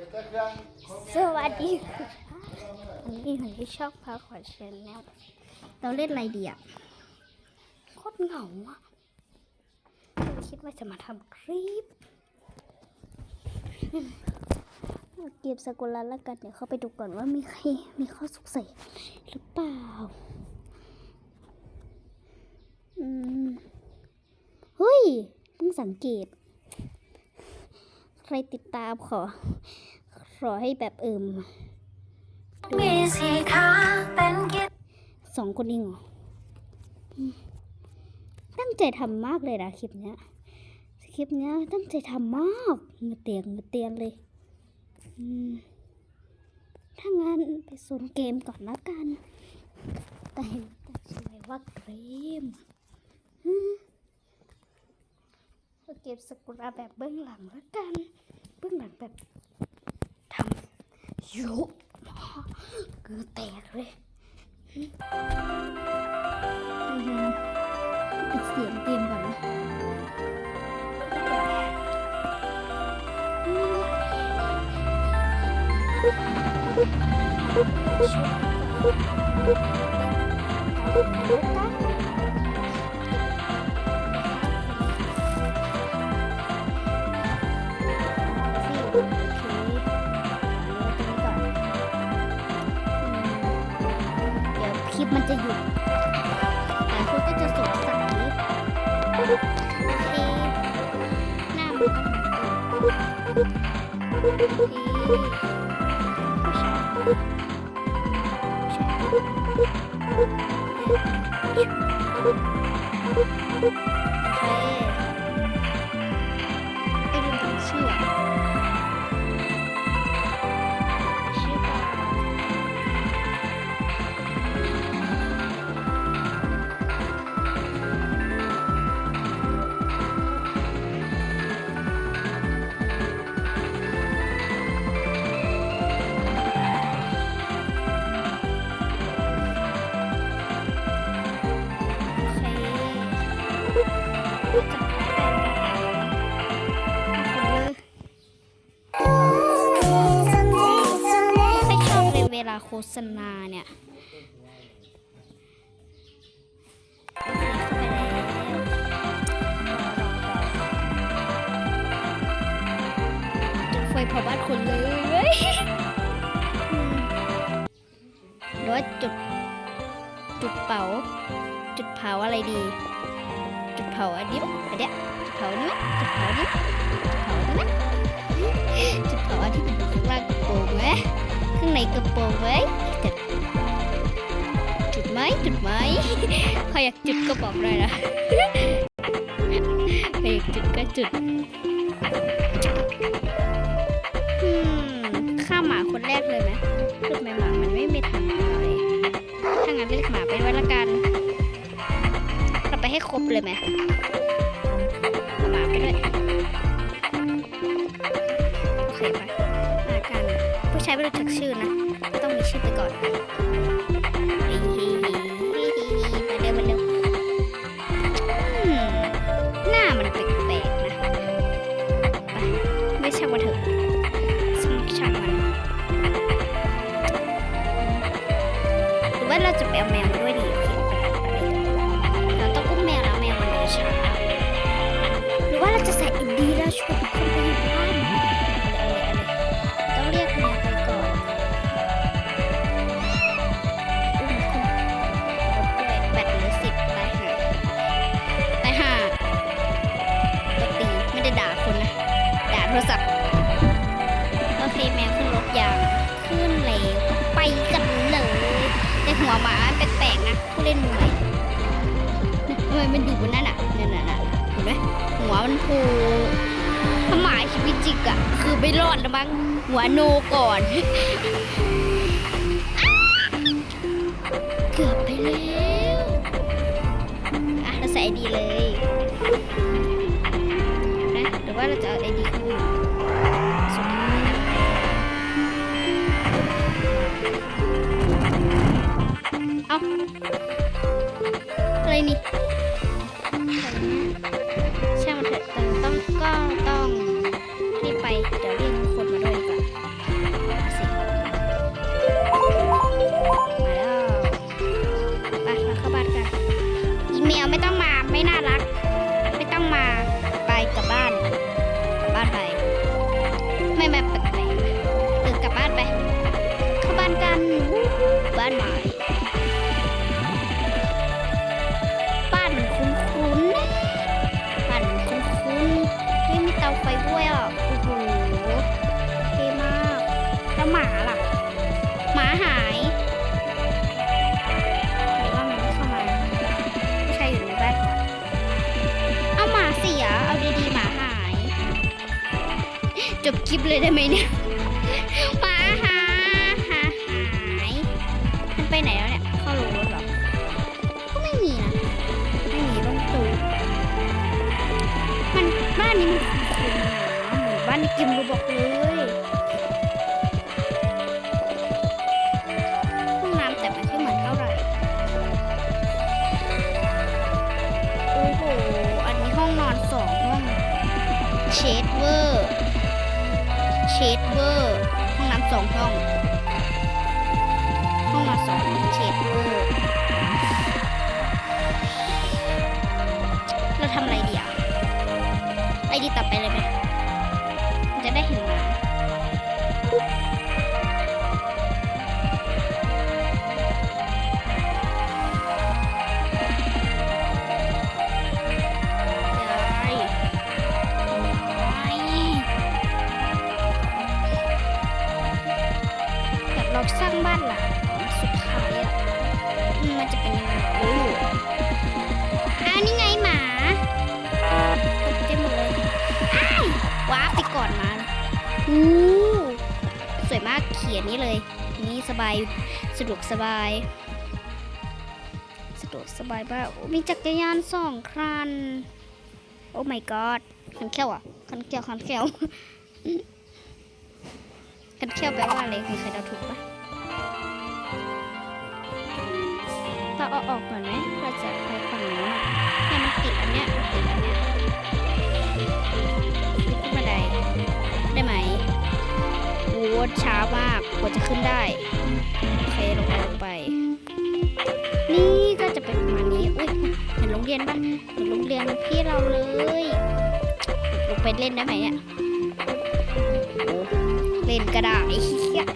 สวัสดีค่ะวันนี้ผมที่ชอบพาขวัญเชนแนลเราเล่นอะไรดีอะโคตรเหงาอะคิดว่าจะมาทำคลิปเก็บสกุลแล้วกัน เดี๋ยวเข้าไปดูก่อนว่ามีใครมีข้อสงสัยหรือเปล่า อืม เฮ้ยเพิ่งสังเกต ครติดตามขอ ขอให้แบบเอิมมีสีขาเป็นกิจสองคนเองเหรออืมตั้งใจทำมากเลยนะคลิปเนี้ย คลิปเนี้ยตั้งใจทำมากเหงือเตียงเหงือเตียนเลยอืมถ้างั้นไปโซนเกมก่อนละกัน แต่เห็นแต่ชื่อไว้ว่าเกม็เก็บสกุลาแบบเบื้องหลังละกัน เบื้องหลังแบบทำยอะมากเหงือแตกเลยปิดเสียงเกมก่อนนะ มันจะหยุดหลายคนก็จะสงสัยโอเคหน้ามันก็หมือนเดิมโอเคผู้ชายผู้ชายโอเค ฆษณาเนี่ยจุดไฟเผาบ้านคนเลยหรือว่าจุด จุดเผา จุดเผาอะไรดี จุดเผาอันนี้อันเนี้ยจุดเผานี้ไหมจุดเผานี้จุดเผาอันนี้ไหมจุดเผาที่เป็นข้างล่างโปรงไหม ข้างในกระโปรงไหมจุดจุดไหมจุดไหมใครอยากจุดก็บอกเลยนะใครอยากจุดก็จุดอืมฆ่าหมาคนแรกเลยไหมทำไมหมามันไม่ไม่ทันเลยถ้างั้นเลือกหมาเป็นไว้ละกัน เราไปให้ครบเลยไหมหมาไปด้วย ผู้ใช้ไม่รู้จักชื่ หัวหมาแปลกๆนะผู้เล่นมือใหม่เนี่ยทำไมมันอยู่บนนั้นอะนั่นน่ะนะเห็นไหมหัวมันโผล่ถ้าหมาชีวิตจริงอะ คือไม่รอดแล้วมั้งหัวโนก่อนเกือบไปแล้วอะเราใส่ไอดีเลยนะหรือว่าเราจะเอาไอดี อะไรนี่ใช่มันเถอะแต่ต้องก็ต้องรีบไปเดี๋ยวเรียกคนมาด้วยดีกว่าสิมาแล้วไปมาเข้าบ้านกันอีเมลไม่ต้องมาไม่น่ารัก ไม่ต้องมาไปกลับบ้านบ้านไป ไม่ไม่ไปกลับบ้านไปเข้าบ้านกันบ้านใหม่ ปเลยได้ไหมเนี่ยหมาหาหาหายมันไปไหนแล้วเนี่ย เข้าโรงรถเหรอ ก็ไม่มีนะ ไม่มีต้องตูมันบ้านนี้มันคุ้นๆนะเหมือนบ้านในเกิมโรบอกเลยห้องน้ำแต่ไม่ค่อยเหมือนเท่าไหร่ โอ้โห อันนี้ห้องนอนสองห้อง เชดเวอร์ ดเวอร์ ห้องน้ำสองห้อง ห้องน้ำสองเชดเวอร์เราทำอะไรดีอะไอดีต่อไปเลยไหม อู้สวยมากเขียนนี้เลย นี่สบายสะดวกสบาย สะดวกสบายมากโอ้มีจักรยานสองคัน โอ้ my god คันแก้วอะคันแก้วคันแก้วคันแก้วแปลว่าอะไรมีใครเดาถูกปะเราเอาออกก่อนไหมเราจะไปฝั่งนู้นอะให้มันติดอันเนี้ยมันติดอันเนี้ย โอ้ช้ามากกว่าจะขึ้นได้โอเคลงลงไป นี่ก็จะเป็นประมาณนี้อุ้ยเห็นโรงเรียนปะเห็นโรงเรียนพี่เราเลยลงไปเล่นได้ไหมเนี่ยเล่นก็ได้เหี้เดี๋ยว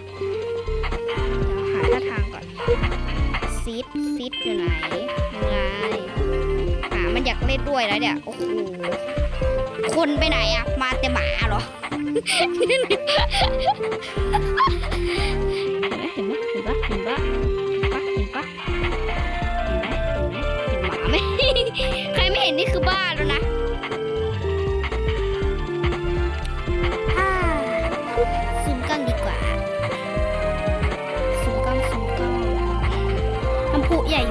หาท่าทางก่อนซิดซิดอยู่ไหนยังไงหน อยากเล่นด้วยแล้วเนี่ยโอ้โหคนไปไหนอะมาแต่หมาเหรอเห็นไหมเห็นปะเห็นปะเห็นปะเห็นปะเห็นไหมเห็นไหมเห็นหมาไหมใครไม่เห็นนี่คือบ้าแล้วนะอ่าซูมกล้องดีกว่าซูมกล้องซูมกล้องน้ำพุใหญ่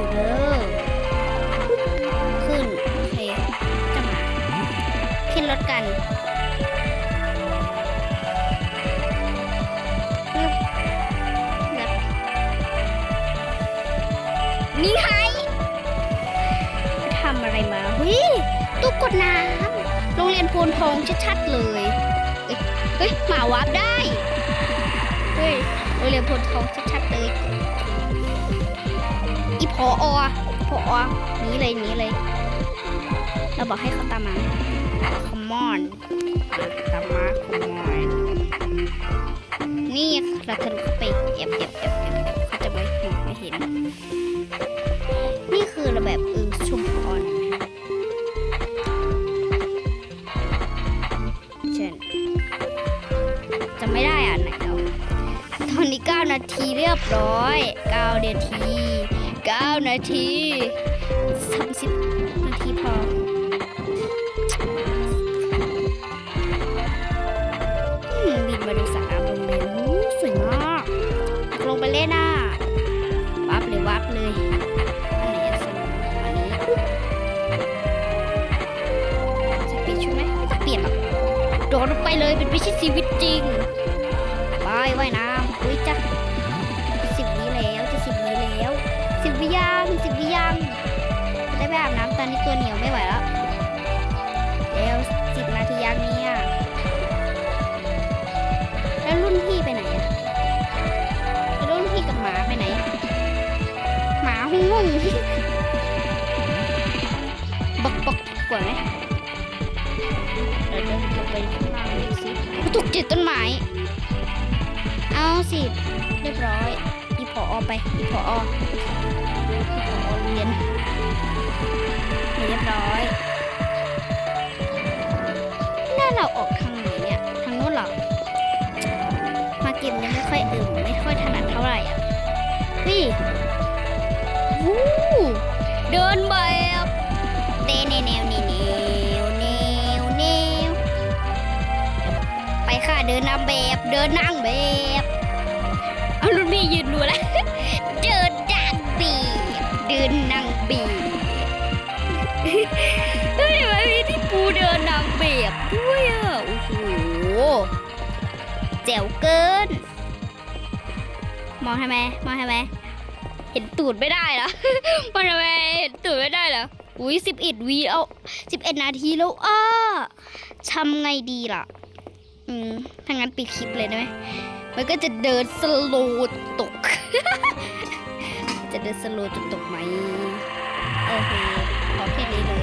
มาเฮ้ตู้กดน้ำโรงเรียนโพนทองชัดๆเลยเอ้ยเฮ้ยหมาวาร์ปได้เฮ้ยโรงเรียนโพนทองชัดๆเลยอีพออพออหนี้เลยหนี้เลย เราบอกให้เขาตามมา come on ตามมา come on นี่เราทะลุไปแอบแอบแอบแอบแอบเขาจะไม่ไม่เห็นนี่ ทีเรียบร้อย 9 นาที 9 นาที 30 นาทีพออืมบินมาดูสระน้ำโรงนี้สวยมากลงไปเล่นอะวับเลยวับเลยอันไหนอะสนุกอันนี้จะเปลี่ยนชุดไหมไม่จะเปลี่ยนหรอโดดลงไปเลยเป็นไม่ใช่ชีวิตจริงไปว่ายน้ำอุ้ยจ้ะ อนนี้ตัวเหนียวไม่ไหวแล้วแล้วสิบนาทียังเนี่ยแล้วรุ่นพี่ไปไหนอะแล้วรุ่นพี่กับหมาไปไหน หมาหุ่งหุ่งบักบักกว่าไหมเดี๋ยวเดินลงไปข้างล่างดูสิตกเจ็ดต้นไม้เอาสิเรียบร้อยอีพพอไปพอพอโรงเรียน เรียบร้อยน่าเราออกทางไหนเนี่ย ทางโน้นหรอ มาเกมนี้ไม่ค่อยอึมไม่ค่อยถนัดเท่าไหร่อะพี่วู้เดินแบบเดนแนวแนวแนวแนวแนวไปค่ะเดินนำแบบ เดินนั่งแบบ จ๋วเกิน มองทำไมมองทำไมเห็นตูดไม่ได้เหรอมองทำไมเห็นตูดไม่ได้เหรออุ้ยสิบเอ็ดวีเอาสิบเอ็ดนาทีแล้วอ้าทำไงดีล่ะ อืมถ้างั้นปิดคลิปเลยได้ไหมมันก็จะเดินสโลว์ตก จะเดินสโลว์จนตกไหมโอเคขอแค่นี้เลย